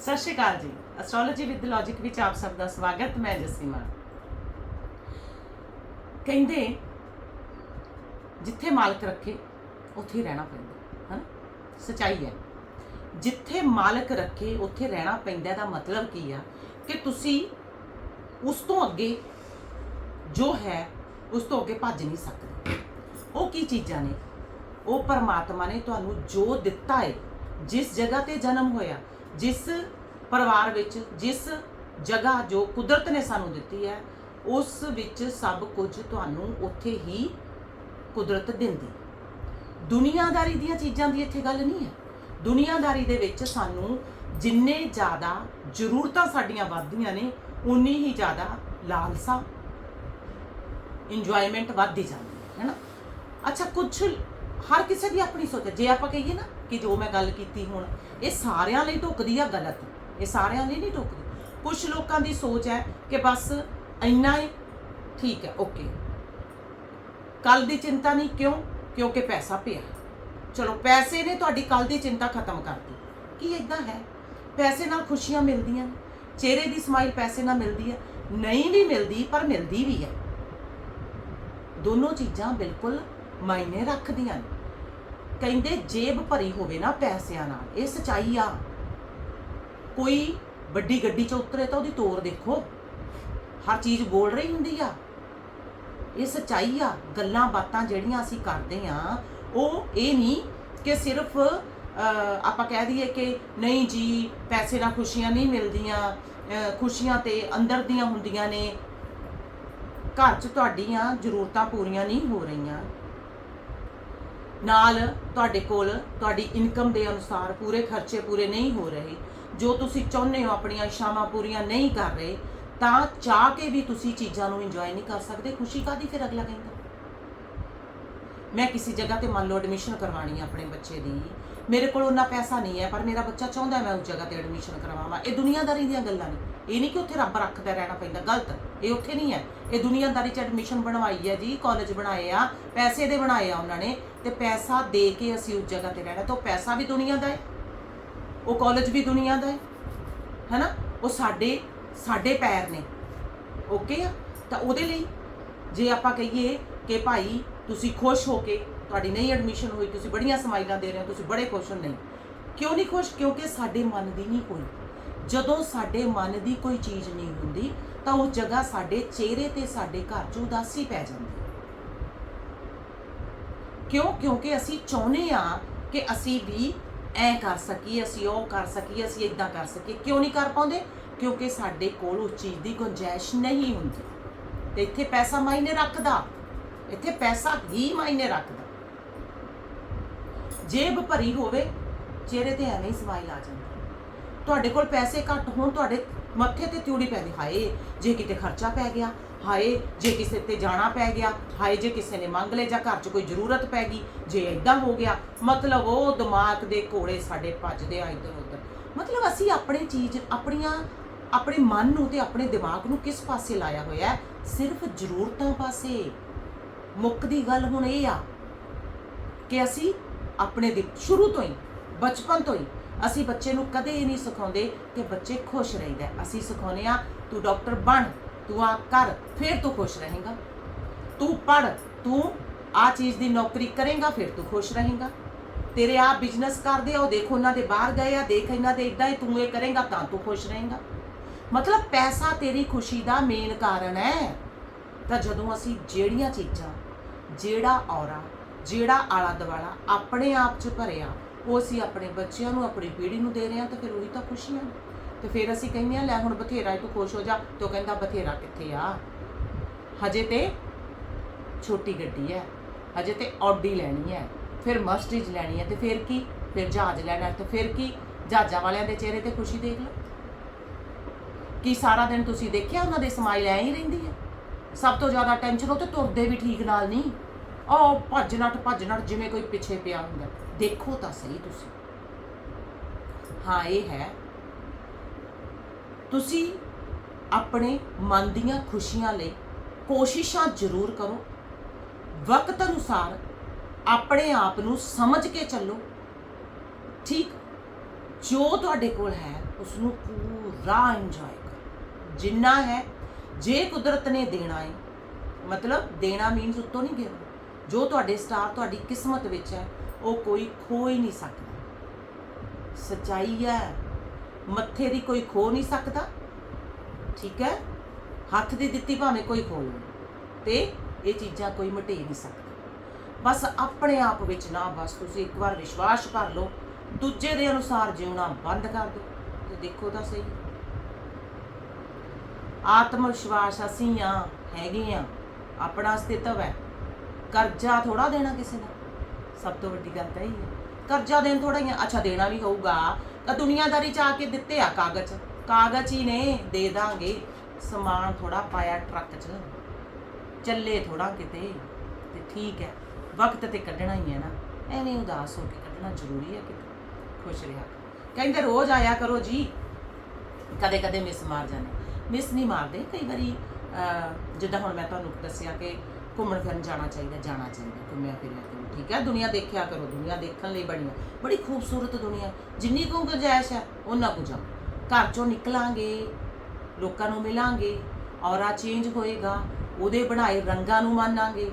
ਸਤਿ ਸ਼੍ਰੀ ਅਕਾਲ ਜੀ। Astrology with logic ਵਿੱਚ ਆਪ ਸਭ ਦਾ ਸਵਾਗਤ, ਮੈਂ ਜਸੀਮਾ। ਕਹਿੰਦੇ, ਜਿੱਥੇ ਮਾਲਕ ਰੱਖੇ, ਉੱਥੇ ਰਹਿਣਾ ਪੈਂਦਾ, ਹਨ? ਸਚਾਈ ਹੈ। ਜਿੱਥੇ ਮਾਲਕ ਰੱਖੇ, ਉੱਥੇ ਰਹਿਣਾ ਪੈਂਦਾ ਦਾ ਮਤਲਬ ਕੀ ਆ? ਕਿ ਤੁਸੀਂ ਉਸ ਤੋਂ ਅੱਗੇ ਜੋ ਹੈ, ਉਸ ਤੋਂ ਅੱਗੇ ਭੱਜ ਨਹੀਂ ਸਕਦੇ। ਉਹ ਕੀ ਚੀਜ਼ਾਂ ਨੇ? ਉਹ ਪਰਮਾਤਮਾ ਨੇ ਤੁਹਾਨੂੰ ਜੋ ਦਿੱਤਾ ਹੈ ਜਿਸ ਜਗ੍ਹਾ ਤੇ ਜਨਮ ਹੋਇਆ ਜਿਸ ਪਰਿਵਾਰ ਵਿੱਚ, ਜਿਸ ਜਗ੍ਹਾ ਜੋ ਕੁਦਰਤ ਨੇ ਸਾਨੂੰ ਦਿੱਤੀ ਹੈ, ਉਸ ਵਿੱਚ ਸਭ ਕੁਝ ਤੁਹਾਨੂੰ ਉੱਥੇ ਹੀ ਕੁਦਰਤ ਦਿੰਦੀ। ਦੁਨੀਆਦਾਰੀ ਦੀਆਂ ਚੀਜ਼ਾਂ ਦੀ ਇੱਥੇ ਗੱਲ ਨਹੀਂ ਹੈ। ਦੁਨੀਆਦਾਰੀ ਦੇ ਵਿੱਚ ਸਾਨੂੰ ਜਿੰਨੇ ਜ਼ਿਆਦਾ ਜ਼ਰੂਰਤਾਂ ਸਾਡੀਆਂ ਵੱਧਦੀਆਂ ਨੇ, ਉਨੀ ਹੀ ਜ਼ਿਆਦਾ ਲਾਲਸਾ ਇੰਜੋਇਮੈਂਟ ਵੱਧਦੀ ਜਾਂਦੀ ਹੈ ਨਾ? ਅੱਛਾ, ਕੁਝ ਹਰ ਕਿਸੇ ਦੀ ਆਪਣੀ ਸੋਚ ਹੈ। ਜੇ ਆਪਾਂ ਕਹੀਏ ਨਾ ਕਿ ਜੋ ਮੈਂ ਗੱਲ ਕੀਤੀ ਹੁਣ, ਇਹ ਸਾਰਿਆਂ ਲਈ ਢੁੱਕਦੀ ਆ, ਗਲਤ? ਇਹ ਸਾਰਿਆਂ ਲਈ ਨਹੀਂ ਢੁਕਦੀ? ਕੁਝ ਲੋਕਾਂ ਦੀ ਸੋਚ ਹੈ ਕਿ ਬਸ ਇੰਨਾ ਹੀ ਠੀਕ ਹੈ, ਓਕੇ। ਕੱਲ ਦੀ ਚਿੰਤਾ ਨਹੀਂ, ਕਿਉਂ? ਕਿਉਂਕਿ ਪੈਸਾ ਪਿਆ। ਚਲੋ, ਪੈਸੇ ਨੇ ਤੁਹਾਡੀ ਕੱਲ ਦੀ ਚਿੰਤਾ ਖਤਮ ਕਰਤੀ। ਕੀ ਇਦਾਂ ਹੈ? ਪੈਸੇ ਨਾਲ ਖੁਸ਼ੀਆਂ ਮਿਲਦੀਆਂ ਨੇ ਚਿਹਰੇ ਦੀ ਸਮਾਈਲ ਪੈਸੇ ਨਾਲ ਮਿਲਦੀ ਹੈ। ਨਹੀਂ ਵੀ ਮਿਲਦੀ, ਪਰ ਮਿਲਦੀ ਵੀ ਹੈ। ਦੋਨੋਂ ਚੀਜ਼ਾਂ ਬਿਲਕੁਲ ਮਾਇਨੇ ਰੱਖਦੀਆਂ ਨੇ। ਕਹਿੰਦੇ ਜੇਬ ਭਰੀ ਹੋਵੇ ਨਾ ਪੈਸਿਆਂ ਨਾਲ, ਇਹ ਸਚਾਈ ਆ। ਕੋਈ ਵੱਡੀ ਗੱਡੀ 'ਚ ਉਤਰੇ ਤਾਂ ਉਹਦੀ ਤੋਰ ਦੇਖੋ। ਹਰ ਚੀਜ਼ ਬੋਲ ਰਹੀ ਹੁੰਦੀ ਆ। ਇਹ ਸਚਾਈ ਆ, ਗੱਲਾਂ ਬਾਤਾਂ ਜਿਹੜੀਆਂ ਅਸੀਂ ਕਰਦੇ ਆ, ਉਹ ਇਹ ਨਹੀਂ ਕਿ ਸਿਰਫ ਆਪਾਂ ਕਹਿ ਦਈਏ ਕਿ ਨਹੀਂ ਜੀ, ਪੈਸੇ ਨਾਲ ਖੁਸ਼ੀਆਂ ਨਹੀਂ ਮਿਲਦੀਆਂ ਖੁਸ਼ੀਆਂ ਤੇ ਅੰਦਰ ਦੀਆਂ ਹੁੰਦੀਆਂ ਨੇ। ਘਰ 'ਚ ਤੁਹਾਡੀਆਂ ਜ਼ਰੂਰਤਾਂ ਪੂਰੀਆਂ ਨਹੀਂ ਹੋ ਰਹੀਆਂ। ਨਾਲ ਤੁਹਾਡੇ ਕੋਲ ਤੁਹਾਡੀ ਇਨਕਮ ਦੇ ਅਨੁਸਾਰ ਪੂਰੇ ਖਰਚੇ ਪੂਰੇ ਨਹੀਂ ਹੋ ਰਹੇ। ਜੋ ਤੁਸੀਂ ਚਾਹੁੰਦੇ ਹੋ ਆਪਣੀਆਂ ਇਸ਼ਾਵਾਂ ਪੂਰੀਆਂ ਨਹੀਂ ਕਰ ਰਹੇ, ਤਾਂ ਚਾਹ ਕੇ ਵੀ ਤੁਸੀਂ ਚੀਜ਼ਾਂ ਨੂੰ ਇੰਜੋਏ ਨਹੀਂ ਕਰ ਸਕਦੇ। ਖੁਸ਼ੀ ਕਾਦੀ ਫਿਰ ਅਗਲਾ ਕਹਿੰਦਾ? ਮੈਂ ਕਿਸੇ ਜਗ੍ਹਾ ਤੇ ਮੰਨ ਲਓ ਐਡਮਿਸ਼ਨ ਕਰਵਾਣੀ ਹੈ ਆਪਣੇ ਬੱਚੇ ਦੀ। ਮੇਰੇ ਕੋਲ ਉਹਨਾਂ ਪੈਸਾ ਨਹੀਂ ਹੈ, ਪਰ ਮੇਰਾ ਬੱਚਾ ਚਾਹੁੰਦਾ ਮੈਂ ਉਸ ਜਗ੍ਹਾ ਤੇ ਐਡਮਿਸ਼ਨ ਕਰਵਾਵਾਂ। ਇਹ ਦੁਨੀਆਦਾਰੀ ਦੀਆਂ ਗੱਲਾਂ ਨੇ। ਇਹ ਨਹੀਂ ਕਿ ਉੱਥੇ ਰੱਬ ਰੱਖਦਾ ਰਹਿਣਾ ਪੈਂਦਾ, ਗਲਤ। ਇਹ ਉੱਥੇ ਨਹੀਂ ਹੈ। ਇਹ ਦੁਨੀਆਦਾਰੀ 'ਚ ਐਡਮਿਸ਼ਨ ਬਣਵਾਈ ਹੈ ਜੀ ਕਾਲਜ ਬਣਾਏ ਆ, ਪੈਸੇ ਦੇ ਬਣਾਏ ਆ ਉਹਨਾਂ ਨੇ, ਤੇ ਪੈਸਾ ਦੇ ਕੇ ਅਸੀਂ ਉਸ ਜਗ੍ਹਾ ਤੇ ਰਹਿਣਾ, ਤਾਂ ਉਹ ਪੈਸਾ ਵੀ ਦੁਨੀਆ ਦਾ ਹੈ। ਉਹ ਕਾਲਜ ਵੀ ਦੁਨੀਆ ਦਾ ਹੈ, ਹੈਨਾ? ਉਹ ਸਾਡੇ ਸਾਡੇ ਪੈਰ ਨੇ। ਓਕੇ ਆ? ਤਾਂ ਉਹਦੇ ਲਈ ਜੇ ਆਪਾਂ ਕਹੀਏ ਕਿ ਭਾਈ, ਤੁਸੀਂ ਖੁਸ਼ ਹੋ ਕੇ ਤੁਹਾਡੀ ਨਹੀਂ ਐਡਮਿਸ਼ਨ ਹੋਈ, ਤੁਸੀਂ ਬੜੀਆਂ ਸਮਾਈਲਾਂ ਦੇ ਰਹੇ ਹੋ, ਤੁਸੀਂ ਬੜੇ ਖੁਸ਼ ਹੋ, ਨਹੀਂ। ਕਿਉਂ ਨਹੀਂ ਖੁਸ਼? ਕਿਉਂਕਿ ਸਾਡੇ ਮਨ ਦੀ ਨਹੀਂ ਕੋਈ। ਜਦੋਂ ਸਾਡੇ ਮਨ ਦੀ ਕੋਈ ਚੀਜ਼ ਨਹੀਂ ਹੁੰਦੀ, ਤਾਂ ਉਹ ਜਗ੍ਹਾ ਸਾਡੇ ਚਿਹਰੇ ਤੇ ਸਾਡੇ ਘਰ 'ਚ ਉਦਾਸੀ ਪੈ ਜਾਂਦੀ ਕਿਉਂ? ਕਿਉਂਕਿ ਅਸੀਂ ਚਾਹੁੰਦੇ ਆ ਕਿ ਅਸੀਂ ਵੀ ਐ ਕਰ ਸਕੀਏ, ਅਸੀਂ ਉਹ ਕਰ ਸਕੀਏ, ਅਸੀਂ ਇਦਾਂ ਕਰ ਸਕੀਏ। ਕਿਉਂ ਨਹੀਂ ਕਰ ਪਾਉਂਦੇ? ਕਿਉਂਕਿ ਸਾਡੇ ਕੋਲ ਉਸ ਚੀਜ਼ ਦੀ ਗੁੰਜਾਇਸ਼ ਨਹੀਂ ਹੁੰਦੀ। ਤੇ ਇੱਥੇ ਪੈਸਾ ਮਾਇਨੇ ਰੱਖਦਾ। ਇੱਥੇ ਪੈਸਾ ਹੀ ਮਾਇਨੇ ਰੱਖਦਾ। ਜੇਬ ਭਰੀ ਹੋਵੇ, ਚਿਹਰੇ ਤੇ ਐਵੇਂ ਹੀ ਸਮਾਈਲ ਆ ਜਾਂਦਾ ਤੁਹਾਡੇ ਕੋਲ ਪੈਸੇ ਘੱਟ ਹੋਣ, ਤੁਹਾਡੇ ਮੱਥੇ ਤੇ ਤਿਉੜੀ ਪੈਂਦੀ ਹਾਏ, ਜੇ ਕਿਤੇ ਖਰਚਾ ਪੈ ਗਿਆ, ਹਾਏ, ਜੇ ਕਿਸੇ ਤੇ ਜਾਣਾ ਪੈ ਗਿਆ, ਹਾਏ, ਜੇ ਕਿਸੇ ਨੇ ਮੰਗ ਲਿਆ ਜਾਂ ਘਰ 'ਚ ਕੋਈ ਜ਼ਰੂਰਤ ਪੈ ਗਈ, ਜੇ ਇਦਾਂ ਹੋ ਗਿਆ, ਮਤਲਬ ਉਹ ਦਿਮਾਗ ਦੇ ਕੋਲੇ ਸਾਡੇ ਭੱਜਦੇ ਆ ਇੱਧਰ ਉੱਧਰ। ਮਤਲਬ ਅਸੀਂ ਆਪਣੀ ਚੀਜ਼, ਆਪਣੀਆਂ, ਆਪਣੇ ਮਨ ਨੂੰ ਤੇ ਆਪਣੇ ਦਿਮਾਗ ਨੂੰ ਕਿਸ ਪਾਸੇ ਲਾਇਆ ਹੋਇਆ? ਹੈ ਸਿਰਫ ਜ਼ਰੂਰਤਾਂ ਪਾਸੇ। ਮੁੱਕ ਦੀ ਗੱਲ ਹੁਣ ਇਹ ਆ ਕਿ ਅਸੀਂ ਆਪਣੇ ਦੀ, ਸ਼ੁਰੂ ਤੋਂ ਹੀ, ਬਚਪਨ ਤੋਂ ਹੀ ਅਸੀਂ ਬੱਚੇ ਨੂੰ ਕਦੇ ਇਹ ਨਹੀਂ ਸਿਖਾਉਂਦੇ ਕਿ ਬੱਚੇ ਖੁਸ਼ ਰਹਿੰਦਾ। ਅਸੀਂ ਸਿਖਾਉਂਦੇ ਆ ਤੂੰ ਡਾਕਟਰ ਬਣ, ਤੂੰ ਆ ਕਰ, ਫਿਰ ਤੂੰ ਖੁਸ਼ ਰਹੇਗਾ। ਤੂੰ ਪੜ ਤੂੰ ਆ ਚੀਜ਼ ਦੀ ਨੌਕਰੀ ਕਰੇਗਾ, ਫਿਰ ਤੂੰ ਖੁਸ਼ ਰਹੇਗਾ। ਤੇਰੇ ਆ ਬਿਜ਼ਨਸ ਕਰਦੇ ਆ, ਉਹ ਦੇਖੋ ਉਹਨਾਂ ਦੇ ਬਾਹਰ ਗਏ ਆ, ਦੇਖ ਇਹਨਾਂ ਦੇ ਇਦਾਂ ਹੀ ਤੂੰ ਇਹ ਕਰੇਗਾ ਤਾਂ ਤੂੰ ਖੁਸ਼ ਰਹੇਗਾ। ਮਤਲਬ ਪੈਸਾ ਤੇਰੀ ਖੁਸ਼ੀ ਦਾ ਮੇਨ ਕਾਰਨ ਹੈ। ਤਾਂ ਜਦੋਂ ਅਸੀਂ ਜਿਹੜੀਆਂ ਚੀਜ਼ਾਂ, ਜਿਹੜਾ ਔਰਾ, ਜਿਹੜਾ ਆਲਾ ਦਵਾਲਾ ਆਪਣੇ ਆਪ 'ਚ ਭਰਿਆ ਉਹ ਅਸੀਂ ਆਪਣੇ ਬੱਚਿਆਂ ਨੂੰ ਆਪਣੀ ਪੀੜ੍ਹੀ ਨੂੰ ਦੇ ਰਹੇ ਹਾਂ ਤਾਂ ਫਿਰ ਉਹੀ ਤਾਂ ਖੁਸ਼ੀਆਂ ਨੇ ਤੇ ਫਿਰ ਅਸੀਂ ਕਹਿੰਦੇ ਆ ਲੈ ਹੁਣ ਬਥੇਰਾ ਹੈ, ਤੂੰ ਖੁਸ਼ ਹੋ ਜਾ। ਤੇ ਉਹ ਕਹਿੰਦਾ ਬਥੇਰਾ ਕਿੱਥੇ ਆ? ਹਜੇ ਤੇ ਛੋਟੀ ਗੱਡੀ ਹੈ। ਹਜੇ ਤੇ ਆਡੀ ਲੈਣੀ ਹੈ। ਫਿਰ ਮਰਸਡੀਜ਼ ਲੈਣੀ ਹੈ ਤੇ ਫਿਰ ਕੀ? ਫਿਰ ਜਹਾਜ਼ ਲੈਣਾ ਹੈ ਤੇ ਫਿਰ ਕੀ? ਜਹਾਜ਼ਾਂ ਵਾਲਿਆਂ ਦੇ ਚਿਹਰੇ ਤੇ ਖੁਸ਼ੀ ਦੇਖ ਲਓ। ਕੀ ਸਾਰਾ ਦਿਨ ਤੁਸੀਂ ਦੇਖਿਆ ਉਹਨਾਂ ਦੇ ਸਮਾਈਲ ਐਂ ਹੀ ਰਹਿੰਦੀ ਹੈ? ਸਭ ਤੋਂ ਜ਼ਿਆਦਾ ਟੈਨਸ਼ਨ ਉਹ ਤੇ ਤੁਰਦੇ ਵੀ ਠੀਕ ਨਾਲ ਨਹੀਂ। ਉਹ ਭੱਜ ਨੱਠ ਭੱਜ ਨੱਠ ਜਿਵੇਂ ਕੋਈ ਪਿੱਛੇ ਪਿਆ ਹੁੰਦਾ। ਦੇਖੋ ਤਾਂ ਸਹੀ ਤੁਸੀਂ। ਹਾਂ, ਇਹ ਹੈ। ਤੁਸੀਂ ਆਪਣੇ ਮਨ ਦੀਆਂ ਖੁਸ਼ੀਆਂ ਲਈ ਕੋਸ਼ਿਸ਼ਾਂ ਜ਼ਰੂਰ ਕਰੋ। ਵਕਤ ਅਨੁਸਾਰ ਆਪਣੇ ਆਪ ਨੂੰ ਸਮਝ ਕੇ ਚੱਲੋ। ਠੀਕ, ਜੋ ਤੁਹਾਡੇ ਕੋਲ ਹੈ ਉਸ ਨੂੰ ਪੂਰਾ ਇੰਜੋਏ ਕਰੋ। ਜਿੰਨਾ ਹੈ, ਜੇ ਕੁਦਰਤ ਨੇ ਦੇਣਾ ਹੈ, ਮਤਲਬ ਦੇਣਾ ਮੀਨਸ ਉੱਤੋਂ ਨਹੀਂ ਗਿਰਨਾ ਜੋ ਤੁਹਾਡੇ ਸਟਾਰ ਤੁਹਾਡੀ ਕਿਸਮਤ ਵਿੱਚ ਹੈ ਉਹ ਕੋਈ ਖੋ ਹੀ ਨਹੀਂ ਸਕਦਾ। ਸਚਾਈ ਹੈ, ਮੱਥੇ ਦੀ ਕੋਈ ਖੋ ਨਹੀਂ ਸਕਦਾ। ਠੀਕ ਹੈ? ਹੱਥ ਦੀ ਦਿੱਤੀ ਭਾਵੇਂ ਕੋਈ ਖੋ ਲਵੇ, ਤੇ ਇਹ ਚੀਜ਼ਾਂ ਕੋਈ ਮਟੇ ਨਹੀਂ ਸਕਦਾ ਬਸ ਆਪਣੇ ਆਪ ਵਿੱਚ ਨਾ, ਬਸ ਤੁਸੀਂ ਇੱਕ ਵਾਰ ਵਿਸ਼ਵਾਸ ਕਰ ਲਓ, ਦੂਜੇ ਦੇ ਅਨੁਸਾਰ ਜਿਉਣਾ ਬੰਦ ਕਰ ਦਿਓ, ਤੇ ਦੇਖੋ ਤਾਂ ਸਹੀ। ਆਤਮ ਵਿਸ਼ਵਾਸ ਅਸੀਂ ਆ ਹੈਗੇ ਆ ਆਪਣਾ ਅਸਤਿਤਵ ਹੈ। ਕਰਜ਼ਾ ਥੋੜਾ ਦੇਣਾ ਕਿਸੇ ਦਾ। ਸਭ ਤੋਂ ਵੱਡੀ ਗੱਲ ਤਾਂ ਇਹ ਹੈ। ਕਰਜ਼ਾ ਦੇਣ ਥੋੜਾ ਹੀ ਆ ਅੱਛਾ ਦੇਣਾ ਵੀ ਹੋਊਗਾ। ਤਾਂ ਦੁਨੀਆਦਾਰੀ ਚ ਆ ਕੇ ਦਿੱਤੇ ਆ ਕਾਗਜ਼। ਕਾਗਜ਼ ਹੀ ਨੇ ਦੇ ਦਾਂਗੇ। ਸਮਾਨ ਥੋੜਾ ਪਾਇਆ ਟਰੱਕ 'ਚ। ਚੱਲੇ ਥੋੜਾ ਕਿਤੇ। ਤੇ ਠੀਕ ਹੈ। ਵਕਤ ਤੇ ਕੱਢਣਾ ਹੀ ਹੈ ਨਾ। ਐਵੇਂ ਉਦਾਸ ਹੋ ਕੇ ਕੱਢਣਾ ਜ਼ਰੂਰੀ ਹੈ ਕਿਤੇ। ਖੁਸ਼ ਰਿਹਾ। ਕਹਿੰਦੇ ਰੋਜ਼ ਆਇਆ ਕਰੋ ਜੀ। ਕਦੇ ਕਦੇ ਮਿਸ ਮਾਰ ਜਾਂਦੇ। ਮਿਸ ਨਹੀਂ ਮਾਰਦੇ। ਕਈ ਵਾਰੀ ਅਹ, ਜਿੱਦਾਂ ਹੁਣ ਮੈਂ ਤੁਹਾਨੂੰ ਦੱਸਿਆ ਕਿ ਘੁੰਮਣ ਫਿਰਨ ਜਾਣਾ ਚਾਹੀਦਾ ਜਾਣਾ ਚਾਹੀਦਾ। ਘੁੰਮਿਆ ਫਿਰਿਆ ਕਰੋ ਠੀਕ ਹੈ, ਦੁਨੀਆ ਦੇਖਿਆ ਕਰੋ, ਦੁਨੀਆ ਦੇਖਣ ਲਈ ਬਣੀ ਹੈ। ਬੜੀ ਖੂਬਸੂਰਤ ਦੁਨੀਆ। ਜਿੰਨੀ ਕੁ ਗੁੰਜਾਇਸ਼ ਹੈ ਉਹਨਾਂ ਕੁ ਜਾਓ। ਘਰ ਚੋਂ ਨਿਕਲਾਂਗੇ, ਲੋਕਾਂ ਨੂੰ ਮਿਲਾਂਗੇ, ਔਰਾ ਚੇਂਜ ਹੋਏਗਾ, ਉਹਦੇ ਬਣਾਏ ਰੰਗਾਂ ਨੂੰ ਮਾਨਾਂਗੇ।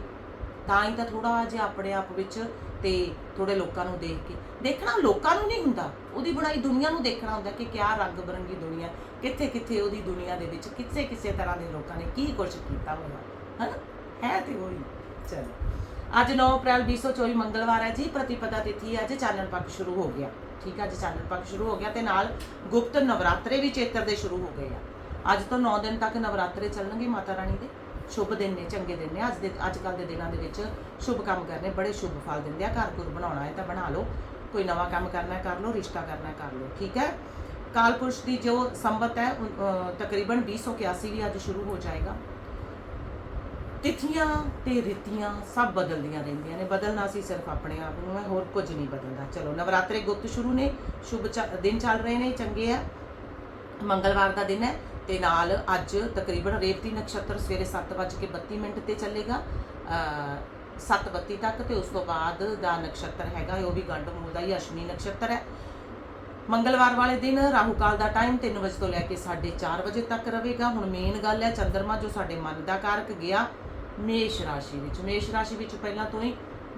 ਤਾਂ ਹੀ ਤਾਂ ਥੋੜਾ ਜਿਹਾ ਆਪਣੇ ਆਪ ਵਿੱਚ ਤੇ ਥੋੜੇ ਲੋਕਾਂ ਨੂੰ ਦੇਖ ਕੇ। ਦੇਖਣਾ ਲੋਕਾਂ ਨੂੰ ਨਹੀਂ ਹੁੰਦਾ, ਉਹਦੀ ਬਣਾਈ ਦੁਨੀਆ ਨੂੰ ਦੇਖਣਾ ਹੁੰਦਾ ਕਿ ਕਿਆ ਰੰਗ ਬਰੰਗੀ ਦੁਨੀਆ ਕਿੱਥੇ ਕਿੱਥੇ ਉਹਦੀ ਦੁਨੀਆ ਦੇ ਵਿੱਚ ਕਿਸੇ ਕਿਸੇ ਤਰ੍ਹਾਂ ਦੇ ਲੋਕਾਂ ਨੇ ਕੀ ਕੁਝ ਕੀਤਾ ਹੋਇਆ। ਹਨਾ? ਹੈ ਤੇ ਉਹੀ। ਚਲੋ। ਅੱਜ 9 ਅਪ੍ਰੈਲ 2024 ਮੰਗਲਵਾਰ ਹੈ ਜੀ, ਪ੍ਰਤੀਪਦਾ ਤਿਥੀ ਹੈ ਅੱਜ, ਚਾਨਣ ਪੱਖ ਸ਼ੁਰੂ ਹੋ ਗਿਆ। ਠੀਕ ਹੈ ਅੱਜ ਚਾਨਣ ਪੱਖ ਸ਼ੁਰੂ ਹੋ ਗਿਆ ਤੇ ਨਾਲ ਗੁਪਤ ਨਵਰਾਤਰੇ ਵੀ ਚੇਤਰ ਦੇ ਸ਼ੁਰੂ ਹੋ ਗਏ ਆ। ਅੱਜ ਤੋਂ 9 ਦਿਨ ਤੱਕ ਨਵਰਾਤਰੇ ਚੱਲਣਗੇ ਮਾਤਾ ਰਾਣੀ ਦੇ। ਸ਼ੁਭ ਦਿਨ ਨੇ, ਚੰਗੇ ਦਿਨ ਨੇ। ਅੱਜ ਦੇ, ਅੱਜ ਕੱਲ ਦੇ ਦਿਨਾਂ ਦੇ ਵਿੱਚ ਸ਼ੁਭ ਕੰਮ ਕਰਨੇ ਬੜੇ ਸ਼ੁਭ ਫਲ ਦਿੰਦੇ ਆ। ਘਰ ਘਰ ਬਣਾਉਣਾ ਹੈ ਤਾਂ ਬਣਾ ਲਓ। ਕੋਈ ਨਵਾਂ ਕੰਮ ਕਰਨਾ ਕਰ ਲਓ, ਰਿਸ਼ਤਾ ਕਰਨਾ ਕਰ ਲਓ। ਠੀਕ ਹੈ? ਕਾਲਪੁਰਸ਼ ਦੀ ਜੋ ਸੰਬਤ ਹੈ, ਉਨ- ਅਹ ਤਕਰੀਬਨ 2081 ਵੀ ਅੱਜ ਸ਼ੁਰੂ ਹੋ ਜਾਏਗਾ। ਤਿਥੀਆਂ ਤੇ ਰੀਤੀਆਂ ਸਭ ਬਦਲਦੀਆਂ ਰਹਿੰਦੀਆਂ ਨੇ। ਬਦਲਣਾ ਸੀ ਸਿਰਫ ਆਪਣੇ ਆਪ ਨੂੰ ਹੈ ਹੋਰ ਕੁਝ ਨਹੀਂ ਬਦਲਦਾ। ਚਲੋ, ਨਵਰਾਤਰੇ ਗੁੱਤ ਸ਼ੁਰੂ ਨੇ, ਸ਼ੁਭ ਚ- ਦਿਨ ਚੱਲ ਰਹੇ ਨੇ, ਚੰਗੇ ਆ ਮੰਗਲਵਾਰ ਦਾ ਦਿਨ ਹੈ ਤੇ ਨਾਲ ਅੱਜ ਤਕਰੀਬਨ ਰੇਵਤੀ ਨਕਸ਼ਤਰ ਸਵੇਰੇ 7:32 ਮਿੰਟ ਤੇ ਚੱਲੇਗਾ। ਅ 7:32 ਤੱਕ ਤੇ ਉਸ ਤੋਂ ਬਾਅਦ ਦਾ ਨਕਸ਼ਤਰ ਹੈਗਾ, ਉਹ ਵੀ ਗੰਡ ਮੂਲ ਦਾ ਹੀ ਅਸ਼ਵਨੀ ਨਕਸ਼ਤਰ ਹੈ ਮੰਗਲਵਾਰ ਵਾਲੇ ਦਿਨ ਰਾਹੂ ਕਾਲ ਦਾ ਟਾਈਮ 3 ਵਜੇ ਤੋਂ ਲੈ ਕੇ 4:30 ਵਜੇ ਤੱਕ ਰਹੇਗਾ। ਹੁਣ ਮੇਨ ਗੱਲ ਹੈ ਚੰਦਰਮਾ, ਜੋ ਸਾਡੇ ਮਨ ਦਾ ਕਾਰਕ ਗਿਆ। ਮੇਸ਼ ਰਾਸ਼ੀ ਵਿੱਚ। ਮੇਸ਼ ਰਾਸ਼ੀ ਵਿੱਚ ਪਹਿਲਾਂ ਤੋਂ ਹੀ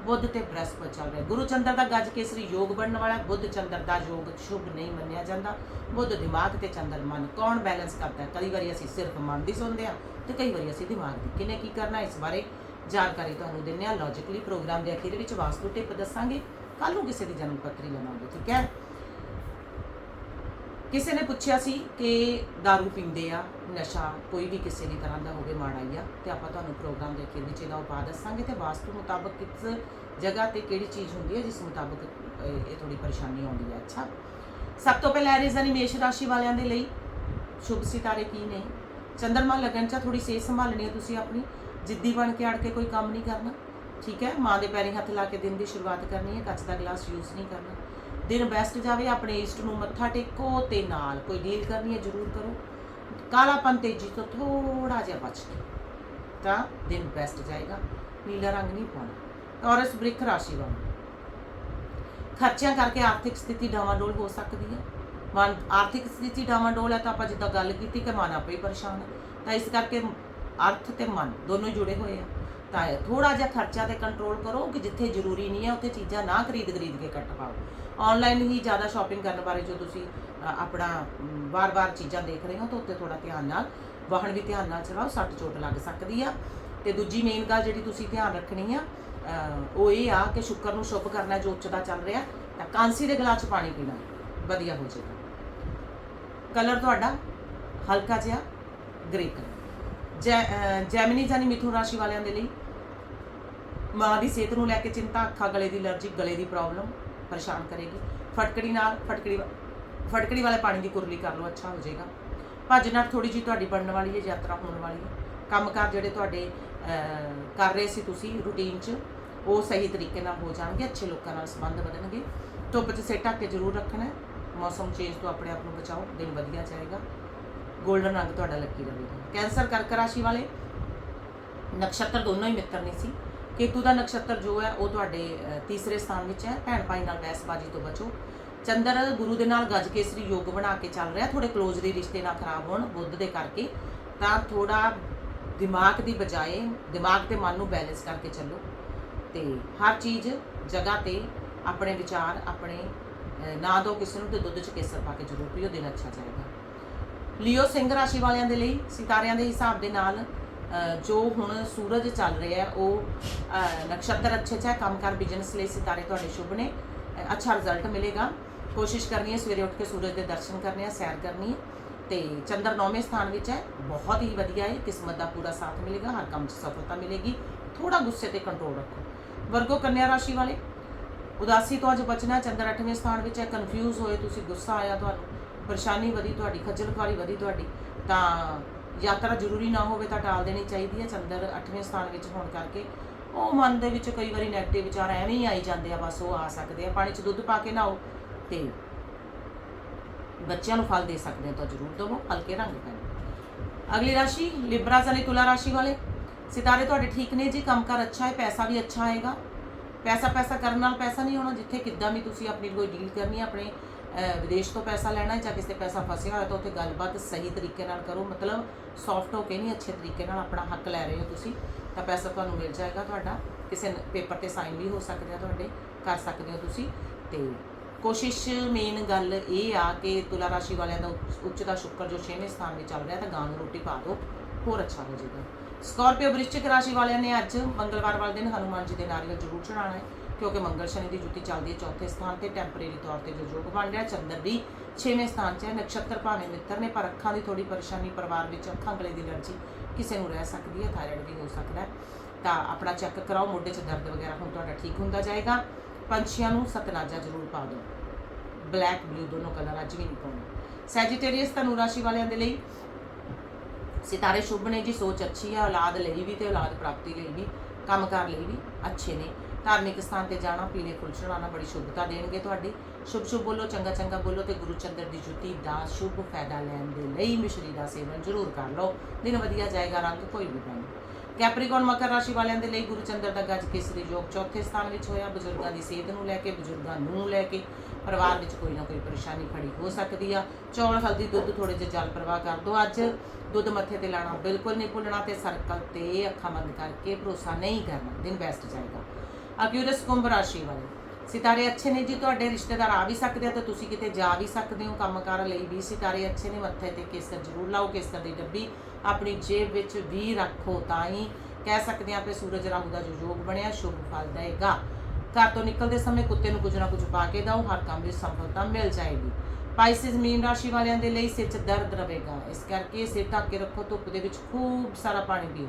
ਬੁੱਧ ਤੇ ਬ੍ਰਹਸਪਤੀ ਚੱਲ ਰਿਹਾ। ਗੁਰੂ ਚੰਦਰ ਦਾ ਗੱਜ ਕੇਸਰੀ ਯੋਗ ਬਣਨ ਵਾਲਾ ਬੁੱਧ ਚੰਦਰ ਦਾ ਯੋਗ ਸ਼ੁਭ ਨਹੀਂ ਮੰਨਿਆ ਜਾਂਦਾ। ਬੁੱਧ ਦਿਮਾਗ ਤੇ ਚੰਦਰ ਮਨ ਕੌਣ ਬੈਲੈਂਸ ਕਰਦਾ ਹੈ? ਕਈ ਵਾਰੀ ਅਸੀਂ ਸਿਰਫ ਮਨ ਦੀ ਸੁਣਦੇ ਆ ਤੇ ਕਈ ਵਾਰੀ ਅਸੀਂ ਦਿਮਾਗ ਦੀ। ਕਿਨੇ ਕੀ ਕਰਨਾ? ਇਸ ਬਾਰੇ ਜਾਣਕਾਰੀ ਤੁਹਾਨੂੰ ਦਿੰਨੇ ਆ ਲੌਜੀਕਲੀ ਪ੍ਰੋਗਰਾਮ ਦੇ ਅਖੀਰ ਵਿੱਚ ਵਾਸਤੂ ਟਿਪ ਦੱਸਾਂਗੇ। ਕੱਲ ਨੂੰ ਕਿਸੇ ਦੀ ਜਨਮ ਪੱਤਰੀ ਲਵਾਂਗੇ, ਠੀਕ ਹੈ? ਕਿਸੇ ਨੇ ਪੁੱਛਿਆ ਸੀ ਕਿ दारू ਪੀਂਦੇ ਆ, ਨਸ਼ਾ ਕੋਈ ਵੀ ਕਿਸੇ ਵੀ ਤਰ੍ਹਾਂ ਦਾ ਹੋਵੇ ਮਾੜਾ ਹੀ ਆ ਤੇ ਆਪਾਂ ਤੁਹਾਨੂੰ ਪ੍ਰੋਗਰਾਮ ਦੇ ਅਖੀਰ ਵਿੱਚ ਇਹਦਾ ਉਪਾਅ ਦੱਸਾਂਗੇ ਤੇ ਵਾਸਤੂ ਮੁਤਾਬਕ ਕਿਸ ਜਗ੍ਹਾ ਤੇ ਕਿਹੜੀ ਚੀਜ਼ ਹੁੰਦੀ ਹੈ, ਜਿਸ ਮੁਤਾਬਕ ਇਹ ਥੋੜੀ ਪਰੇਸ਼ਾਨੀ ਆਉਂਦੀ ਹੈ। ਅੱਛਾ। ਸਭ ਤੋਂ ਪਹਿਲਾਂ ਐਰੀਜ਼ਨ ਮੇਸ਼ ਰਾਸ਼ੀ ਵਾਲਿਆਂ ਦੇ ਲਈ। ਸ਼ੁਭ ਸਿਤਾਰੇ ਕੀ ਨੇ? ਚੰਦਰਮਾ ਲੱਗਣ ਚ ਥੋੜੀ ਸੇਧ ਸੰਭਾਲਣੀ ਹੈ ਤੁਸੀਂ ਆਪਣੀ। ਜਿੱਦੀ ਬਣ ਕੇ ਅੜ ਕੇ ਕੋਈ ਕੰਮ ਨਹੀਂ ਕਰਨਾ। ਠੀਕ ਹੈ? ਮਾਂ ਦੇ ਪੈਰੀਂ ਹੱਥ ਲਾ ਕੇ ਦਿਨ ਦੀ ਸ਼ੁਰੂਆਤ ਕਰਨੀ ਹੈ, ਕੱਚ ਦਾ ਗਲਾਸ ਯੂਜ਼ ਨਹੀਂ ਕਰਨਾ। ਦਿਨ ਬੈਸਟ ਜਾਵੇ, ਆਪਣੇ ਇਸ਼ਟ ਨੂੰ ਮੱਥਾ ਟੇਕੋ ਤੇ ਨਾਲ ਕੋਈ ਡੀਲ ਕਰਨੀ ਹੈ ਜ਼ਰੂਰ ਕਰੋ। ਕਾਲਾਪਨ ਤੇਜ਼ੀ ਤੋਂ ਥੋੜਾ ਜਿਹਾ ਬਚ ਕੇ ਤਾਂ ਦਿਨ ਬੈਸਟ ਜਾਏਗਾ, ਨੀਲਾ ਰੰਗ ਨਹੀਂ ਪਾਉਣਾ ਟੌਰਸ ਬ੍ਰਿਖ ਰਾਸ਼ੀ ਵਾਲਾ ਖਰਚਿਆਂ ਕਰਕੇ ਆਰਥਿਕ ਸਥਿਤੀ ਡਾਵਾਂਡੋਲ ਹੋ ਸਕਦੀ ਹੈ। ਮਨ ਆਰਥਿਕ ਸਥਿਤੀ ਡਾਵਾਂਡੋਲ ਹੈ ਤਾਂ ਆਪਾਂ ਜਿੱਦਾਂ ਗੱਲ ਕੀਤੀ ਕਿ ਮਨ ਆਪੇ ਹੀ ਪਰੇਸ਼ਾਨ ਹੈ। ਤਾਂ ਇਸ ਕਰਕੇ ਅਰਥ ਤੇ ਮਨ ਦੋਨੋਂ ਹੀ ਜੁੜੇ ਹੋਏ ਆ। ਤਾਂ ਥੋੜਾ ਜਿਹਾ ਖਰਚਾ ਤੇ ਕੰਟਰੋਲ ਕਰੋ ਕਿ ਜਿੱਥੇ ਜ਼ਰੂਰੀ ਨਹੀਂ ਹੈ ਉੱਥੇ ਚੀਜ਼ਾਂ ਨਾ ਖਰੀਦ ਖਰੀਦ ਕੇ ਕੱਟ ਪਾਓ। ਆਨਲਾਈਨ ਹੀ ਜ਼ਿਆਦਾ ਸ਼ਾਪਿੰਗ ਕਰਨ ਬਾਰੇ ਜੋ ਤੁਸੀਂ ਆਪਣਾ ਵਾਰ-ਵਾਰ ਚੀਜ਼ਾਂ ਦੇਖ ਰਹੇ ਹੋ, ਤਾਂ ਉੱਤੇ ਥੋੜਾ ਧਿਆਨ ਨਾਲ ਵਾਹਨ ਵੀ ਧਿਆਨ ਨਾਲ ਚਲਾਓ, ਸੱਟ ਚੋਟ ਲੱਗ ਸਕਦੀ ਆ। ਤੇ ਦੂਜੀ ਮੇਨ ਗੱਲ ਜਿਹੜੀ ਤੁਸੀਂ ਧਿਆਨ ਰੱਖਣੀ ਆ ਉਹ ਇਹ ਆ ਕਿ ਸ਼ੁੱਕਰ ਨੂੰ ਸ਼ੁਭ ਕਰਨਾ ਜੋ ਉੱਚਦਾ ਚੱਲ ਰਿਹਾ, ਤਾਂ ਕਾਂਸੀ ਦੇ ਗਲਾਸ 'ਚ ਪਾਣੀ ਪੀਣਾ, ਵਧੀਆ ਹੋ ਜਾਏਗਾ। ਕਲਰ ਤੁਹਾਡਾ ਹਲਕਾ ਜਿਹਾ ਗ੍ਰੇ ਕਲਰ ਜੈ, ਅਹ, ਜੈਮਨੀ ਜਾਨੀ ਮਿਥੁਨ ਰਾਸ਼ੀ ਵਾਲਿਆਂ ਦੇ ਲਈ, ਮਾਂ ਦੀ ਸਿਹਤ ਨੂੰ ਲੈ ਕੇ ਚਿੰਤਾ, ਅੱਖਾਂ ਗਲੇ ਦੀ ਅਲਰਜੀ, ਗਲੇ ਦੀ ਪ੍ਰੋਬਲਮ ਪਰੇਸ਼ਾਨ ਕਰੇਗੀ। ਫਟਕੜੀ ਨਾਲ ਫਟਕੜੀ ਵਾ- ਫਟਕੜੀ ਵਾਲੇ ਪਾਣੀ ਦੀ ਕੁਰਲੀ ਕਰ ਲਓ, ਅੱਛਾ ਹੋ ਜਾਏਗਾ। ਭੱਜ ਨਾਲ ਥੋੜੀ ਜੀ ਤੁਹਾਡੀ ਬਣਨ ਵਾਲੀ ਹੈ, ਯਾਤਰਾ ਹੋਣ ਵਾਲੀ ਹੈ। ਕੰਮਕਾਰ ਜਿਹੜੇ ਤੁਹਾਡੇ ਕਰ ਰਹੇ ਸੀ ਤੁਸੀਂ ਰੂਟੀਨ 'ਚ, ਉਹ ਸਹੀ ਤਰੀਕੇ ਨਾਲ ਹੋ ਜਾਣਗੇ, ਅੱਛੇ ਲੋਕਾਂ ਨਾਲ ਸੰਬੰਧ ਵਧਣਗੇ। ਧੁੱਪ 'ਚ ਸਿਰ ਢੱਕ ਕੇ ਜ਼ਰੂਰ ਰੱਖਣਾ ਮੌਸਮ ਚੇਂਜ ਤੋਂ ਆਪਣੇ ਆਪ ਨੂੰ ਬਚਾਓ, ਦਿਨ ਵਧੀਆ ਜਾਏਗਾ। 골ਡਨ ਰੰਗ ਤੁਹਾਡਾ ਲੱਗੀ ਰਹੇਗਾ ਕੈਂਸਰ ਕਰਕ ਰਾਸ਼ੀ ਵਾਲੇ ਨਕਸ਼ਤਰ ਦੋਨੋਂ ਹੀ ਮਿੱਤਰ ਨਹੀਂ ਸੀ। ਕੇਤੂ ਦਾ ਨਕਸ਼ਤਰ ਜੋ ਹੈ, ਉਹ ਤੁਹਾਡੇ ਤੀਸਰੇ ਸਥਾਨ ਵਿੱਚ ਹੈ। ਭੈਣ ਭਾਈ ਨਾਲ ਬਹਿਸਬਾਜ਼ੀ ਤੋਂ ਬਚੋ। ਚੰਦਰ ਗੁਰੂ ਦੇ ਨਾਲ ਗਜ ਕੇਸਰੀ ਯੋਗ ਬਣਾ ਕੇ ਚੱਲ ਰਿਹਾ। ਥੋੜੇ ਕਲੋਜ਼ਲੀ ਰਿਸ਼ਤੇ ਨਾ ਖਰਾਬ ਹੋਣ ਬੁੱਧ ਦੇ ਕਰਕੇ। ਤਾਂ ਥੋੜਾ ਦਿਮਾਗ ਦੀ ਬਜਾਏ, ਦਿਮਾਗ ਤੇ ਮਨ ਨੂੰ ਬੈਲੈਂਸ ਕਰਕੇ ਚੱਲੋ। ਤੇ ਹਰ ਚੀਜ਼ ਜਗ੍ਹਾ ਤੇ ਆਪਣੇ ਵਿਚਾਰ, ਆਪਣੇ ਨਾ ਦੋ ਕਿਸੇ ਨੂੰ ਤੇ ਦੁੱਧ 'ਚ ਕੇਸਰ ਪਾ ਕੇ ਜ਼ਰੂਰ ਪੀਓ, ਦਿਨ ਅੱਛਾ ਜਾਏਗਾ। ਲਿਓ ਸਿੰਘ ਰਾਸ਼ੀ ਵਾਲਿਆਂ ਦੇ ਲਈ, ਸਿਤਾਰਿਆਂ ਦੇ ਹਿਸਾਬ ਦੇ ਨਾਲ ਜੋ ਹੁਣ ਸੂਰਜ ਚੱਲ ਰਿਹਾ ਹੈ, ਉਹ ਨਕਸ਼ਤਰ ਅੱਛੇ ਚ ਹੈ ਕੰਮਕਾਰ ਬਿਜ਼ਨਸ ਲਈ ਸਿਤਾਰੇ ਤੁਹਾਡੇ ਸ਼ੁਭ ਨੇ। ਅੱਛਾ ਰਿਜ਼ਲਟ ਮਿਲੇਗਾ। ਕੋਸ਼ਿਸ਼ ਕਰਨੀ ਹੈ, ਸਵੇਰੇ ਉੱਠ ਕੇ ਸੂਰਜ ਦੇ ਦਰਸ਼ਨ ਕਰਨੇ ਆ, ਸੈਰ ਕਰਨੀ ਹੈ। ਤੇ ਚੰਦਰ ਨੌਵੇਂ ਸਥਾਨ ਵਿੱਚ ਹੈ। ਬਹੁਤ ਹੀ ਵਧੀਆ ਹੈ, ਕਿਸਮਤ ਦਾ ਪੂਰਾ ਸਾਥ ਮਿਲੇਗਾ, ਹਰ ਕੰਮ 'ਚ ਸਫਲਤਾ ਮਿਲੇਗੀ। ਥੋੜਾ ਗੁੱਸੇ ਤੇ ਕੰਟਰੋਲ ਰੱਖੋ। ਵਰਗੋ ਕੰਨਿਆ ਰਾਸ਼ੀ ਵਾਲੇ, ਉਦਾਸੀ ਤੋਂ ਅੱਜ ਬਚਣਾ ਚੰਦਰ 8ਵੇਂ ਸਥਾਨ ਵਿੱਚ ਹੈ। ਕਨਫਿਊਜ਼ ਹੋਏ ਤੁਸੀਂ, ਗੁੱਸਾ ਆਇਆ ਤੁਹਾਨੂੰ। ਪਰੇਸ਼ਾਨੀ ਵਧੀ ਤੁਹਾਡੀ, ਖੱਜਲ ਖੁਆਰੀ ਵਧੀ ਤੁਹਾਡੀ, ਤਾਂ ਯਾਤਰਾ ਜ਼ਰੂਰੀ ਨਾ ਹੋਵੇ ਤਾਂ ਟਾਲ ਦੇਣੀ ਚਾਹੀਦੀ ਹੈ, ਚੰਦਰ 8ਵੇਂ ਸਥਾਨ ਵਿੱਚ ਹੋਣ ਕਰਕੇ। ਉਹ ਮਨ ਦੇ ਵਿੱਚ ਕਈ ਵਾਰੀ ਨੈਗੇਟਿਵ ਵਿਚਾਰ ਐਵੇਂ ਹੀ ਆਈ ਜਾਂਦੇ ਆ, ਬਸ ਉਹ ਆ ਸਕਦੇ ਆ। ਪਾਣੀ 'ਚ ਦੁੱਧ ਪਾ ਕੇ ਨਹਾਓ ਤੇ ਬੱਚਿਆਂ ਨੂੰ ਫਲ ਦੇ ਸਕਦੇ ਹੋ ਤਾਂ ਜ਼ਰੂਰ ਦਵੋ, ਹਲਕੇ ਰੰਗ ਪੈਣ ਅਗਲੀ ਰਾਸ਼ੀ, ਲਿਬਰਾ ਵਾਲੀ ਤੁਲਾ ਰਾਸ਼ੀ ਵਾਲੇ। ਸਿਤਾਰੇ ਤੁਹਾਡੇ ਠੀਕ ਨੇ ਜੀ ਕੰਮਕਾਰ ਅੱਛਾ ਹੈ, ਪੈਸਾ ਵੀ ਅੱਛਾ ਆਏਗਾ। ਪੈਸਾ ਪੈਸਾ ਕਰਨ ਨਾਲ ਪੈਸਾ ਨਹੀਂ ਹੋਣਾ ਜਿੱਥੇ ਕਿੱਦਾਂ ਵੀ ਤੁਸੀਂ ਆਪਣੀ ਕੋਈ ਡੀਲ ਕਰਨੀ ਹੈ, ਆਪਣੇ ਵਿਦੇਸ਼ ਤੋਂ ਪੈਸਾ ਲੈਣਾ ਜਾਂ ਕਿਸੇ ਪੈਸਾ ਫਸਿਆ ਹੋਇਆ ਤਾਂ ਉੱਥੇ ਗੱਲਬਾਤ ਸਹੀ ਤਰੀਕੇ ਨਾਲ ਕਰੋ। ਮਤਲਬ ਸੌਫਟ ਹੋ ਕੇ ਨਹੀਂ, ਅੱਛੇ ਤਰੀਕੇ ਨਾਲ ਆਪਣਾ ਹੱਕ ਲੈ ਰਹੇ ਹੋ ਤੁਸੀਂ, ਤਾਂ ਪੈਸਾ ਤੁਹਾਨੂੰ ਮਿਲ ਜਾਏਗਾ ਤੁਹਾਡਾ। ਕਿਸੇ ਪੇਪਰ ਤੇ ਸਾਈਨ ਵੀ ਹੋ ਸਕਦੇ ਆ ਤੁਹਾਡੇ, ਕਰ ਸਕਦੇ ਹੋ ਤੁਸੀਂ। ਤੇ ਕੋਸ਼ਿਸ਼ ਮੇਨ ਗੱਲ ਇਹ ਆ ਕਿ ਤੁਲਾ ਰਾਸ਼ੀ ਵਾਲਿਆਂ ਦਾ ਉੱਚ- ਉੱਚ ਦਾ ਸ਼ੁੱਕਰ ਜੋ 6ਵੇਂ ਸਥਾਨ ਵਿੱਚ ਚੱਲ ਰਿਹਾ ਤਾਂ ਗਾਂ ਨੂੰ ਰੋਟੀ ਪਾ ਦਿਓ, ਹੋਰ ਅੱਛਾ ਹੋ ਜਾਏਗਾ। ਸਕਾਰਪੀਓ ਵ੍ਰਿਸ਼ਚਿਕ ਰਾਸ਼ੀ ਵਾਲਿਆਂ ਨੇ ਅੱਜ ਮੰਗਲਵਾਰ ਵਾਲੇ ਦਿਨ ਹਨੂਮਾਨ ਜੀ ਦੇ ਨਾਰੀਅਲ ਜ਼ਰੂਰ ਚੜਾਉਣਾ ਹੈ। ਕਿਉਂਕਿ ਮੰਗਲ ਸ਼ਨੀ ਦੀ ਜੁਤੀ ਚੱਲਦੀ ਹੈ ਚੌਥੇ ਸਥਾਨ ਤੇ ਟੈਂਪਰੇਰੀ ਤੌਰ ਤੇ ਜੋ ਯੋਗ ਬਣ ਰਿਹਾ ਚੰਦਰ ਦੀ 6ਵੇਂ ਸਥਾਨ 'ਚ ਹੈ। ਨਕਸ਼ਤਰ ਭਾਵੇਂ ਮਿੱਤਰ ਨੇ, ਪਰ ਅੱਖਾਂ ਦੀ ਥੋੜੀ ਪਰੇਸ਼ਾਨੀ, ਪਰਿਵਾਰ ਵਿੱਚ ਅੱਖਾਂ ਗਲੇ ਦੀ ਅਲਰਜੀ ਕਿਸੇ ਨੂੰ ਰਹਿ ਸਕਦੀ ਹੈ, ਥਾਇਰਾਇਡ ਵੀ ਹੋ ਸਕਦਾ ਹੈ। ਤਾਂ ਆਪਣਾ ਚੈੱਕ ਕਰਾਓ, ਮੋਢੇ 'ਚ ਦਰਦ ਵਗੈਰਾ ਹੁਣ ਤੁਹਾਡਾ ਠੀਕ ਹੁੰਦਾ ਜਾਏਗਾ। ਪੰਛੀਆਂ ਨੂੰ ਸਤਨਾਜਾ ਜ਼ਰੂਰ ਪਾ ਦਿਓ। ਬਲੈਕ, ਬਲੂ ਦੋਨੋਂ ਕਲਰ ਅੱਜ ਵੀ ਨਹੀਂ ਪਾਉਣੇ। ਸੈਜੀਟੇਰੀਅਸ ਧਨੂ ਰਾਸ਼ੀ ਵਾਲਿਆਂ ਦੇ ਲਈ ਸਿਤਾਰੇ ਸ਼ੁਭ ਨੇ ਜੀ, ਸੋਚ ਅੱਛੀ ਹੈ ਔਲਾਦ ਲਈ ਵੀ ਤੇ ਔਲਾਦ ਪ੍ਰਾਪਤੀ ਲਈ ਵੀ, ਕੰਮਕਾਰ ਲਈ ਵੀ ਅੱਛੇ ਨੇ। ਧਾਰਮਿਕ ਸਥਾਨ ਤੇ ਜਾਣਾ, ਪੀਲੇ ਫੁੱਲ ਚੜਾਉਣਾ ਬੜੀ ਸ਼ੁਭਤਾ ਦੇਣਗੇ ਤੁਹਾਡੀ। ਸ਼ੁਭ ਸ਼ੁਭ ਬੋਲੋ, ਚੰਗਾ ਚੰਗਾ ਬੋਲੋ ਤੇ ਗੁਰੂ ਚੰਦਰ ਦੀ ਜੁਤੀ ਦਾ ਸ਼ੁਭ ਫਾਇਦਾ ਲੈਣ ਦੇ ਲਈ ਮਿਸ਼ਰੀ ਦਾ ਸੇਵਨ ਜ਼ਰੂਰ ਕਰ ਲਓ। ਦਿਨ ਵਧੀਆ ਜਾਏਗਾ, ਰੰਗ ਕੋਈ ਵੀ ਪੈਣ ਕੈਪਰੀਕੌਨ ਮਕਰ ਰਾਸ਼ੀ ਵਾਲਿਆਂ ਦੇ ਲਈ ਗੁਰੂ ਚੰਦਰ ਦਾ ਗੱਜ ਕੇਸਰੀ ਯੋਗ ਚੌਥੇ ਸਥਾਨ ਵਿੱਚ ਹੋਇਆ। ਬਜ਼ੁਰਗਾਂ ਦੀ ਸਿਹਤ ਨੂੰ ਲੈ ਕੇ, ਬਜ਼ੁਰਗਾਂ ਨੂੰ ਲੈ ਕੇ ਪਰਿਵਾਰ ਵਿੱਚ ਕੋਈ ਨਾ ਕੋਈ ਪਰੇਸ਼ਾਨੀ ਖੜੀ ਹੋ ਸਕਦੀ ਆ। ਚੌਲ, ਹਲਦੀ, ਦੁੱਧ ਥੋੜੇ ਜਿਹਾ ਜਲ ਪ੍ਰਵਾਹ ਕਰ ਦਿਓ ਅੱਜ। ਦੁੱਧ ਮੱਥੇ ਤੇ ਲਾਣਾ ਬਿਲਕੁਲ ਨਹੀਂ ਭੁੱਲਣਾ ਤੇ ਸਰਕਲ ਤੇ ਅੱਖਾਂ ਬੰਦ ਕਰਕੇ ਭਰੋਸਾ ਨਹੀਂ ਕਰਨਾ। ਦਿਨ ਬੈਸਟ ਜਾਏਗਾ। ਅਕਿਊਰਸ ਕੁੰਭ ਰਾਸ਼ੀ ਵਾਲੇ। ਸਿਤਾਰੇ ਅੱਛੇ ਨੇ ਜੀ, ਤੁਹਾਡੇ ਰਿਸ਼ਤੇਦਾਰ ਆ ਵੀ ਸਕਦੇ ਆ ਤੇ ਤੁਸੀਂ ਕਿਤੇ ਜਾ ਵੀ ਸਕਦੇ ਹੋ ਕੰਮਕਾਰ ਲਈ ਵੀ। ਸਿਤਾਰੇ ਅੱਛੇ ਨੇ, ਮੱਥੇ ਤੇ ਕੇਸਰ ਜ਼ਰੂਰ ਲਾਓ, ਕੇਸਰ ਦੀ ਡੱਬੀ ਆਪਣੀ ਜੇਬ ਵਿੱਚ ਵੀ ਰੱਖੋ ਤਾਂ ਹੀ ਕਹਿ ਸਕਦੇ ਆ ਕਿ ਸੂਰਜ ਰਾਹੂ ਦਾ ਜੋ ਯੋਗ ਬਣਿਆ, ਸ਼ੁਭ ਫਲ ਦੇਗਾ। ਘਰ ਤੋਂ ਨਿਕਲਦੇ ਸਮੇਂ ਕੁੱਤੇ ਨੂੰ ਕੁਝ ਨਾ ਕੁਝ ਪਾ ਕੇ ਦਿਓ, ਹਰ ਕੰਮ ਵਿੱਚ ਸਫਲਤਾ ਮਿਲ ਜਾਏਗੀ। ਪਾਈਸਿਸ ਮੀਨ ਰਾਸ਼ੀ ਵਾਲਿਆਂ ਦੇ ਲਈ ਸਿਰ 'ਚ ਦਰਦ ਰਹੇਗਾ ਇਸ ਕਰਕੇ ਸਿਰ ਢੱਕ ਕੇ ਰੱਖੋ, ਧੁੱਪ ਦੇ ਵਿੱਚ ਖੂਬ ਸਾਰਾ ਪਾਣੀ ਪੀਓ।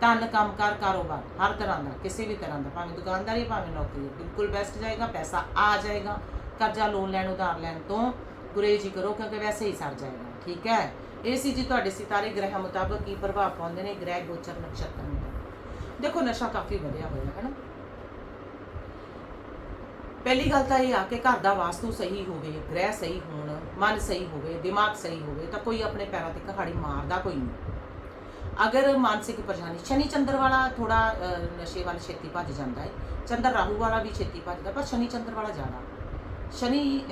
ਧਨ ਕੰਮਕਾਰ ਕਾਰੋਬਾਰ, ਹਰ ਤਰ੍ਹਾਂ ਦਾ, ਕਿਸੇ ਵੀ ਤਰ੍ਹਾਂ ਦਾ, ਭਾਵੇਂ ਦੁਕਾਨਦਾਰੀ, ਭਾਵੇਂ ਨੌਕਰੀ, ਬਿਲਕੁਲ ਬੈਸਟ ਜਾਏਗਾ, ਪੈਸਾ ਆ ਜਾਏਗਾ, ਕਰਜ਼ਾ ਲੋਨ ਲੈਣ, ਉਧਾਰ ਲੈਣ ਤੋਂ ਗੁਰੇਜ਼ ਹੀ ਕਰੋ, ਕਿਉਂਕਿ ਵੈਸੇ ਹੀ ਸਰ ਜਾਏਗਾ, ਠੀਕ ਹੈ? ਇਹ ਸੀ ਜੀ ਤੁਹਾਡੇ ਸਿਤਾਰੇ ਗ੍ਰਹਿ ਮੁਤਾਬਕ ਕੀ ਪ੍ਰਭਾਵ ਪਾਉਂਦੇ ਨੇ ਗ੍ਰਹਿ ਗੋਚਰ ਨਕਸ਼ਤਰ ਮੁਤਾਬਕ ਦੇਖੋ, ਨਸ਼ਾ ਕਾਫੀ ਵਧਿਆ ਹੋਇਆ, ਹੈ ਨਾ? ਪਹਿਲੀ ਗੱਲ ਤਾਂ ਇਹ ਆ ਕਿ ਘਰ ਦਾ ਵਾਸਤੂ ਸਹੀ ਹੋਵੇ, ਗ੍ਰਹਿ ਸਹੀ ਹੋਣ, ਮਨ ਸਹੀ ਹੋਵੇ, ਦਿਮਾਗ ਸਹੀ ਹੋਵੇ, ਤਾਂ ਕੋਈ ਆਪਣੇ ਪੈਰਾਂ ਤੇ ਕਹਾੜੀ ਮਾਰਦਾ ਕੋਈ ਨਹੀਂ। ਅਗਰ ਮਾਨਸਿਕ ਪਰੇਸ਼ਾਨੀ ਸ਼ਨੀ ਚੰਦਰ ਵਾਲਾ ਥੋੜਾ ਨਸ਼ੇ ਵੱਲ ਛੇਤੀ ਭੱਜ ਜਾਂਦਾ ਹੈ। ਚੰਦਰ ਰਾਹੂ ਵਾਲਾ ਵੀ ਛੇਤੀ ਭੱਜਦਾ ਪਰ ਸ਼ਨੀ ਚੰਦਰ ਵਾਲਾ ਜ਼ਿਆਦਾ ਸ਼ਨੀ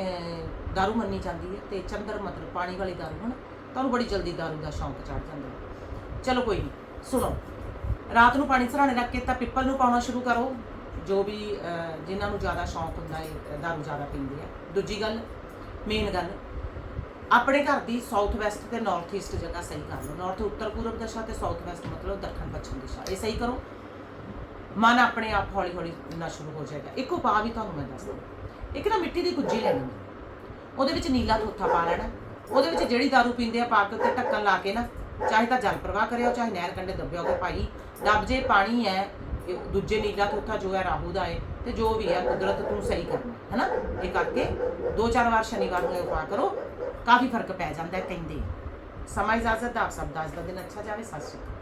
ਦਾਰੂ ਮੰਨੀ ਜਾਂਦੀ ਹੈ ਤੇ ਚੰਦਰ ਮਤਲਬ ਪਾਣੀ ਵਾਲੀ ਦਾਰੂ ਹਨ ਤੁਹਾਨੂੰ ਬੜੀ ਜਲਦੀ ਦਾਰੂ ਦਾ ਸ਼ੌਂਕ ਚੜ ਜਾਂਦਾ ਹੈ। ਚਲੋ ਕੋਈ ਨਹੀਂ ਸੁਣੋ। ਰਾਤ ਨੂੰ ਪਾਣੀ ਸਰਾਣੇ ਰੱਖ ਕੇ ਤਾਂ ਪਿੱਪਲ ਨੂੰ ਪਾਉਣਾ ਸ਼ੁਰੂ ਕਰੋ। ਜੋ ਵੀ ਅਹ, ਜਿਨ੍ਹਾਂ ਨੂੰ ਜ਼ਿਆਦਾ ਸ਼ੌਂਕ ਹੁੰਦਾ ਹੈ ਦਾਰੂ ਜ਼ਿਆਦਾ ਪੀਂਦੇ ਆ। ਦੂਜੀ ਗੱਲ ਮੇਨ ਗੱਲ ਆਪਣੇ ਘਰ ਦੀ ਸਾਊਥ ਵੈਸਟ ਤੇ ਨਾਰਥ ਈਸਟ ਜਗ੍ਹਾ ਸਹੀ ਕਰ ਲਓ। ਨਾਰਥ ਉੱਤਰ ਪੂਰਬ ਦਿਸ਼ਾ ਤੇ ਸਾਊਥ ਵੈਸਟ ਮਤਲਬ ਦੱਖਣ ਪੱਛਮ ਦਿਸ਼ਾ। ਇਹ ਸਹੀ ਕਰੋ। ਮਨ ਆਪਣੇ ਆਪ ਹੌਲੀ ਹੌਲੀ ਨਾ ਸ਼ੁਰੂ ਹੋ ਜਾਏਗਾ। ਇੱਕ ਉਪਾਅ ਵੀ ਤੁਹਾਨੂੰ ਮੈਂ ਦੱਸਦਾ ਇੱਕ ਨਾ ਮਿੱਟੀ ਦੀ ਗੁੱਜੀ ਲੈਣੀ। ਉਹਦੇ ਵਿੱਚ ਨੀਲਾ ਥੋਥਾ ਪਾ ਲੈਣਾ। ਉਹਦੇ ਵਿੱਚ ਜਿਹੜੀ ਦਾਰੂ ਪੀਂਦੇ ਆ ਪਾ ਕੇ ਉੱਤੇ ਢੱਕਣ ਲਾ ਕੇ ਨਾ, ਚਾਹੇ ਤਾਂ ਜਲ ਪ੍ਰਵਾਹ ਕਰਿਓ, ਚਾਹੇ ਨਹਿਰ ਕੰਢੇ ਦੱਬਿਓ ਕਿ ਭਾਈ ਦੱਬ ਜੇ ਪਾਣੀ ਹੈ ਦੂਜੇ ਨੀਲਾ ਥੋਥਾ ਜੋ ਹੈ ਰਾਹੂ ਦਾ ਹੈ ਤੇ ਜੋ ਵੀ ਹੈ ਕੁਦਰਤ ਤੂੰ ਸਹੀ ਕਰਨਾ ਹੈ ਨਾ ਇਹ ਕਰਕੇ ਦੋ ਚਾਰ ਵਾਰ ਸ਼ਨੀਵਾਰ ਨੂੰ ਉਪਾਅ ਕਰੋ। ਕਾਫੀ ਫ਼ਰਕ ਪੈ ਜਾਂਦਾ ਕਹਿੰਦੇ। ਸਮਾਂ ਇਜਾਜ਼ਤ ਦਾ ਆਪ ਸਭ ਦਾ ਅੱਜ ਦਾ ਦਿਨ ਅੱਛਾ ਜਾਵੇ, ਸਤਿ ਸ਼੍ਰੀ ਅਕਾਲ।